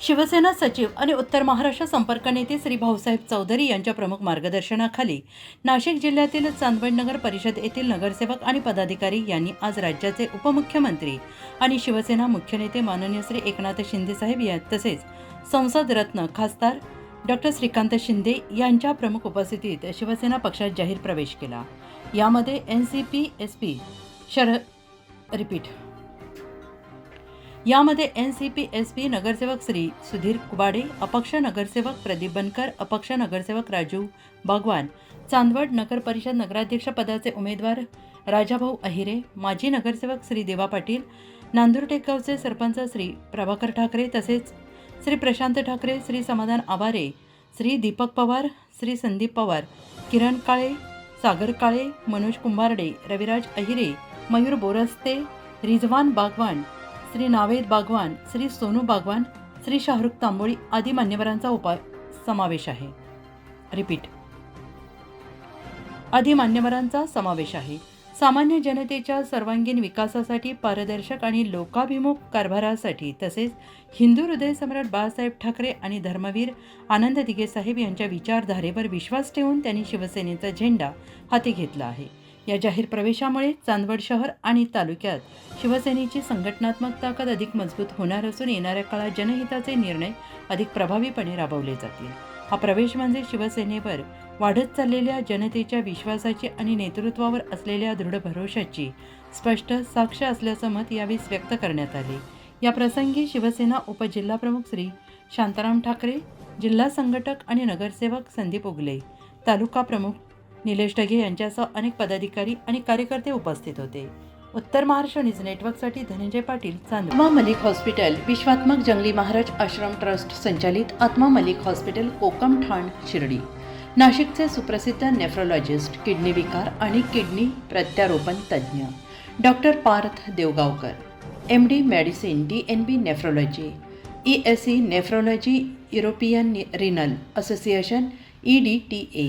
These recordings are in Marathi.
शिवसेना सचिव आणि उत्तर महाराष्ट्र संपर्क नेते श्री भाऊसाहेब चौधरी यांच्या प्रमुख मार्गदर्शनाखाली नाशिक जिल्ह्यातील चांदवड नगर परिषद येथील नगरसेवक आणि पदाधिकारी यांनी आज राज्याचे उपमुख्यमंत्री आणि शिवसेना मुख्य नेते माननीय श्री एकनाथ शिंदे साहेब या तसेच संसद रत्न खासदार डॉक्टर श्रीकांत शिंदे यांच्या प्रमुख उपस्थितीत शिवसेना पक्षात जाहीर प्रवेश केला. यामध्ये N C P S P शर रिपीट यामध्ये N C P S P नगरसेवक श्री सुधीर कुबाडे अपक्ष नगरसेवक प्रदीप बनकर अपक्ष नगरसेवक राजू बागवान चांदवड नगर परिषद नगराध्यक्ष पदाचे उमेदवार राजाभाऊ अहिरे माजी नगरसेवक श्री देवा पाटील नांदूर टेकगावचे सरपंच श्री प्रभाकर ठाकरे तसेच श्री प्रशांत ठाकरे श्री समाधान आवारे श्री दीपक पवार श्री संदीप पवार किरण काळे सागर काळे मनोज कुंभारडे रविराज अहिरे मयूर बोरस्ते रिजवान बागवान श्री नावेद बागवान श्री सोनू बागवान श्री शाहरुख तांबोळी आदी मान्यवरांचा उपाय समावेश आहे. रिपीट. आदी मान्यवरांचा समावेश आहे. सामान्य जनतेच्या सर्वांगीण विकासासाठी पारदर्शक आणि लोकाभिमुख कारभारासाठी तसेच हिंदू हृदय सम्राट बाळासाहेब ठाकरे आणि धर्मवीर आनंद दिघे साहेब यांच्या विचारधारेवर विश्वास ठेवून त्यांनी शिवसेनेचा झेंडा हाती घेतला आहे. या जाहीर प्रवेशामुळे चांदवड शहर आणि तालुक्यात शिवसेनेची संघटनात्मक ताकद अधिक मजबूत होणार असून येणाऱ्या काळात जनहिताचे निर्णय अधिक प्रभावीपणे राबवले जातील. हा प्रवेश म्हणजे शिवसेनेवर वाढत चाललेल्या जनतेच्या विश्वासाची आणि नेतृत्वावर असलेल्या दृढ भरोशाची स्पष्ट साक्ष असल्याचं मत यावेळी व्यक्त करण्यात आले. या प्रसंगी शिवसेना उपजिल्हाप्रमुख श्री शांताराम ठाकरे जिल्हा संघटक आणि नगरसेवक संदीप उगले तालुका प्रमुख निलेश ढगे यांच्यासह अनेक पदाधिकारी आणि कार्यकर्ते उपस्थित होते. उत्तर महाराष्ट्र न्यूज नेटवर्कसाठी धनंजय पाटील चांदूर आत्मा मलिक हॉस्पिटल विश्वात्मक जंगली महाराज आश्रम ट्रस्ट संचालित आत्मा मलिक हॉस्पिटल कोकम ठाण शिर्डी. नाशिकचे सुप्रसिद्ध नेफ्रोलॉजिस्ट किडनी विकार आणि किडनी प्रत्यारोपण तज्ज्ञ. Doctor Parth Devgaonkar. M D medicine D N B nephrology E S C nephrology European renal association E D T A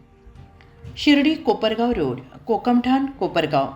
Shirdi Kopargaon road Kokamthan Kopargaon.